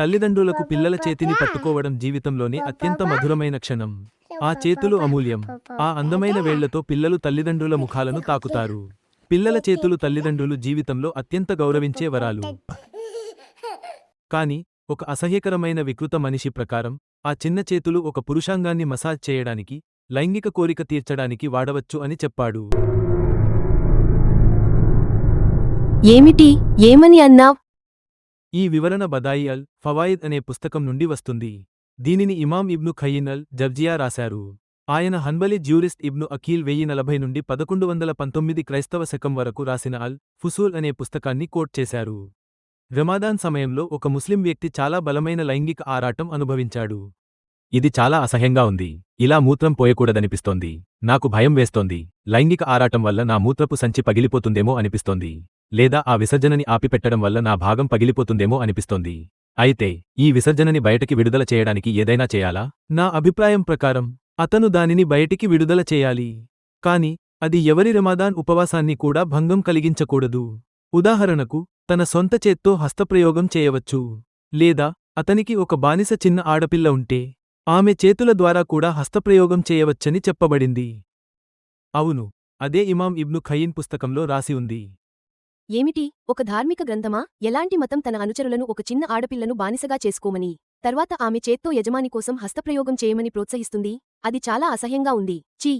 తల్లిదండ్రులకు పిల్లల చేతిని పట్టుకోవడం జీవితంలోని అత్యంత మధురమైన క్షణం. ఆ చేతులు అమూల్యం. ఆ అందమైన వేళ్ళతో పిల్లలు తల్లిదండ్రుల ముఖాలను తాకుతారు. పిల్లల చేతులు తల్లిదండ్రులు జీవితంలో అత్యంత గౌరవించే వరాలు. కాని ఒక అసహ్యకరమైన వికృత మనిషి ప్రకారం ఆ చిన్న చేతులు ఒక పురుషాంగాన్ని మసాజ్ చేయడానికి లైంగిక కోరిక తీర్చడానికి వాడవచ్చు అని చెప్పాడు. ఏమిటి? ఏమని అన్నావ్? ఈ వివరణ బదాయి అల్ ఫవాయిద్ అనే పుస్తకం నుండి వస్తుంది. దీనిని ఇమాం ఇబ్ను ఖయీన్ అల్ జబ్జియా రాశారు. ఆయన హన్బలి జ్యూరిస్ట్ ఇబ్ను అకీల్ వెయ్యి నలభై నుండి పదకొండు వందల పంతొమ్మిది క్రైస్తవ శకం వరకు రాసిన అల్ ఫుసూల్ అనే పుస్తకాన్ని కోట్ చేశారు. రమాదాన్ సమయంలో ఒక ముస్లిం వ్యక్తి చాలా బలమైన లైంగిక ఆరాటం అనుభవించాడు. ఇది చాలా అసహ్యంగా ఉంది. ఇలా మూత్రం పోయకూడదనిపిస్తోంది. నాకు భయం వేస్తోంది. లైంగిక ఆరాటం వల్ల నా మూత్రపు సంచి పగిలిపోతుందేమో అనిపిస్తోంది. లేదా ఆ విసర్జనని ఆపిపెట్టడం వల్ల నా భాగం పగిలిపోతుందేమో అనిపిస్తోంది. అయితే ఈ విసర్జనని బయటికి విడుదల చేయడానికి ఏదైనా చేయాలా? నా అభిప్రాయం ప్రకారం అతను దానిని బయటికి విడుదల చేయాలి. కాని అది ఎవరి రమాదాన్ ఉపవాసాన్ని కూడా భంగం కలిగించకూడదు. ఉదాహరణకు తన సొంత చేత్తో హస్తప్రయోగం చేయవచ్చు. లేదా అతనికి ఒక బానిస చిన్న ఆడపిల్ల ఉంటే ఆమె చేతుల ద్వారా కూడా హస్తప్రయోగం చేయవచ్చని చెప్పబడింది. అవును అదే ఇమాం ఇబ్ను ఖయీన్ పుస్తకంలో రాసి ఉంది. ఏమిటి? ఒక ధార్మిక గ్రంథమా? ఎలాంటి మతం తన అనుచరులను ఒక చిన్న ఆడపిల్లను బానిసగా చేసుకోమని? తర్వాత ఆమె చేత్తో యజమాని కోసం హస్తప్రయోగం చేయమని ప్రోత్సహిస్తుంది? అది చాలా అసహ్యంగా ఉంది. చీ